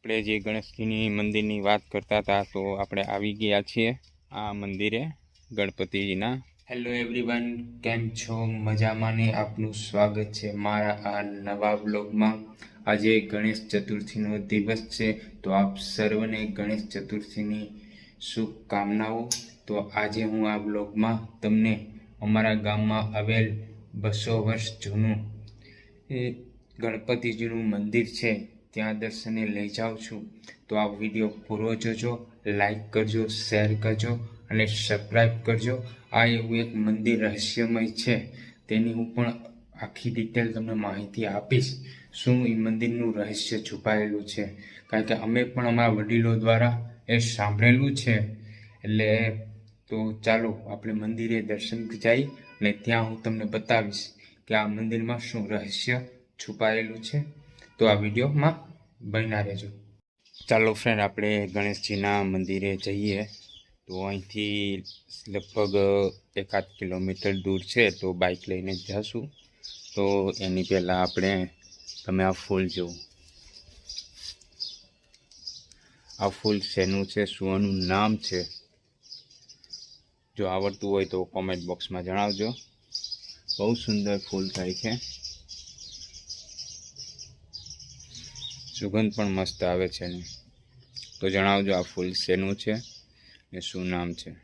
આપણે જે ગણેશજીની મંદિરની વાત કરતા હતા, તો આપણે આવી ગયા છીએ આ મંદિરે ગણપતિજીના. હેલો એવરીવન કેમ છો? મજામાં આપનું સ્વાગત છે મારા આ નવા બ્લોગમાં આજે ગણેશ ચતુર્થીનો દિવસ છે, તો આપ સર્વને ગણેશ ચતુર્થીની શુભકામનાઓ. તો આજે હું આ બ્લોગમાં તમને અમારા ગામમાં આવેલ બસો વર્ષ જૂનું ગણપતિજીનું મંદિર છે. ત્યાં દર્શને લઈ જાઉં છું. તો આ વીડિયો પૂરો જોજો, લાઈક કરજો, શેર કરજો અને સબસ્ક્રાઈબ કરજો. આ એવું એક મંદિર રહસ્યમય છે. તેની હું પણ આખી ડિટેલ તમને માહિતી આપીશ, શું એ મંદિરનું રહસ્ય છુપાયેલું છે. કારણ કે અમે પણ અમારા વડીલો દ્વારા એ સાંભળેલું છે. એટલે તો ચાલો, આપણે મંદિરે દર્શન જઈ અને ત્યાં હું તમને બતાવીશ કે આ મંદિરમાં શું રહસ્ય છુપાયેલું છે. તો આ વિડીયોમાં બન્યા રહેજો. ચાલો ફ્રેન્ડ આપણે ગણેશજીના મંદિરે જઈએ. તો અહીંથી લગભગ એકાદ કિલોમીટર દૂર છે, તો બાઇક લઈને જશું. તો એની પહેલાં આપણે, તમે આ ફૂલ જુઓ. આ ફૂલ શેનું છે શું નામ છે. જો આવડતું હોય તો કોમેન્ટ બોક્સમાં જણાવજો. બહુ સુંદર ફૂલ થાય છે. સુગંધ પણ મસ્ત આવે છે ને. તો જણાવજો આ ફૂલ શેનું છે ને શું નામ છે?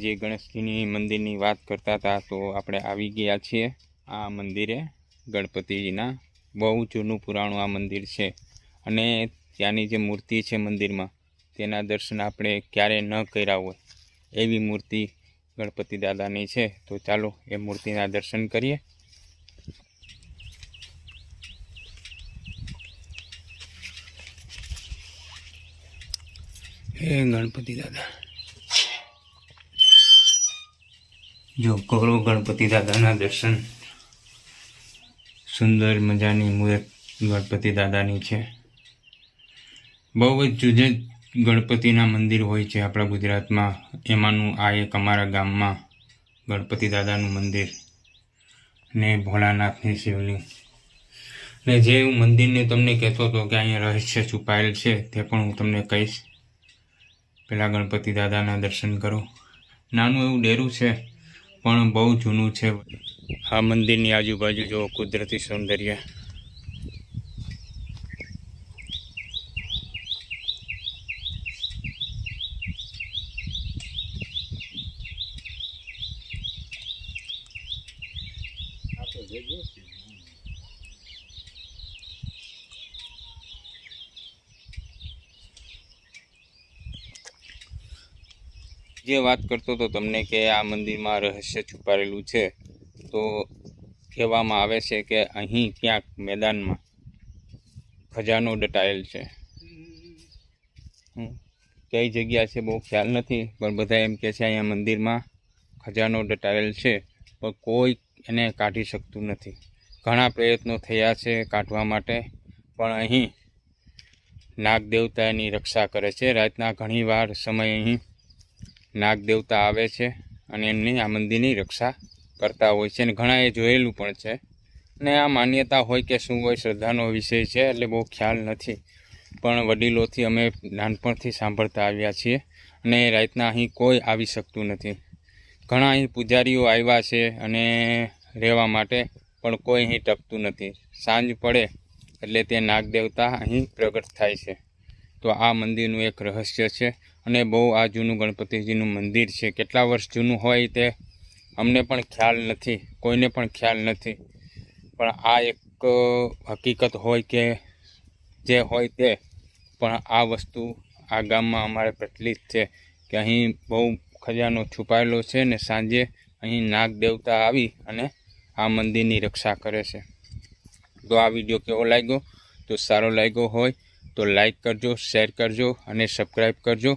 જે ગણેશજીની મંદિરની વાત કરતા હતા, તો આપણે આવી ગયા છીએ આ મંદિરે ગણપતિજીના. બહુ જૂનું પુરાણું આ મંદિર છે. અને ત્યાંની જે મૂર્તિ છે મંદિરમાં, તેના દર્શન આપણે ક્યારેય ન કર્યા હોય, એવી મૂર્તિ ગણપતિ દાદાની છે. તો ચાલો એ મૂર્તિના દર્શન કરીએ. હે ગણપતિ દાદા. જો કરો ગણપતિ દાદાના દર્શન. સુંદર મજાની મૂર્ત ગણપતિ દાદાની છે. બહુ જ જુદે ગણપતિના મંદિર હોય છે આપણા ગુજરાતમાં. એમાંનું આ એક અમારા ગામમાં ગણપતિ દાદાનું મંદિર ને ભોળાનાથની શિવલિંગ. ને જે હું મંદિરને તમને કહેતો હતો કે અહીંયા રહસ્ય છુપાયેલ છે તે પણ હું તમને કહીશ. પહેલાં ગણપતિ દાદાના દર્શન કરો. નાનું એવું ડેરું છે. પણ બહુ જૂનું છે. આ મંદિરની આજુબાજુ જો કુદરતી સૌંદર્ય. જે વાત કરતો હતો તમને કે આ મંદિરમાં રહસ્ય છુપાયેલું છે, તો કહેવામાં આવે છે કે અહીં ક્યાંક મેદાનમાં ખજાનો દટાયેલ છે. કઈ જગ્યા છે બહુ ખ્યાલ નથી, પણ બધા એમ કહે છે અહીંયા મંદિરમાં ખજાનો દટાયેલ છે, પણ કોઈ એને કાઢી શકતું નથી. ઘણા પ્રયત્નો થયા છે કાઢવા માટે, પણ અહીં નાગ દેવતા એની રક્ષા કરે છે. રાતના ઘણીવાર સમય અહીં નાગ દેવતા આવે છે અને એમની આ મંદિરની રક્ષા કરતા હોય છે અને ઘણા એ જોયેલું પણ છે. અને આ માન્યતા હોય કે શું હોય શ્રદ્ધાનો વિષય છે એટલે બહુ ખ્યાલ નથી. પણ વડીલોથી અમે નાનપણથી સાંભળતા આવ્યા છીએ અને રાતના અહીં કોઈ આવી શકતું નથી. ઘણા અહીં પૂજારીઓ આવ્યા છે અને રહેવા માટે પણ કોઈ અહીં ટકતું નથી. સાંજ પડે એટલે તે નાગદેવતા અહીં પ્રગટ થાય છે. તો આ મંદિરનું એક રહસ્ય છે. અને બહુ આ જૂનું ગણપતિજીનું મંદિર છે. કેટલા વર્ષ જૂનું હોય તે અમને પણ ખ્યાલ નથી. કોઈને પણ ખ્યાલ નથી. પણ આ એક હકીકત હોય કે જે હોય તે પણ આ વસ્તુ આ ગામમાં અમારે પ્રચલિત છે કે અહીં બહુ ખજાનો છુપાયેલો છે ને સાંજે અહીં નાગ દેવતા આવી અને આ મંદિરની રક્ષા કરે છે. તો આ વીડિયો કેવો લાગ્યો? તો સારો લાગ્યો હોય તો લાઈક કરજો શેર કરજો અને સબસ્ક્રાઈબ કરજો.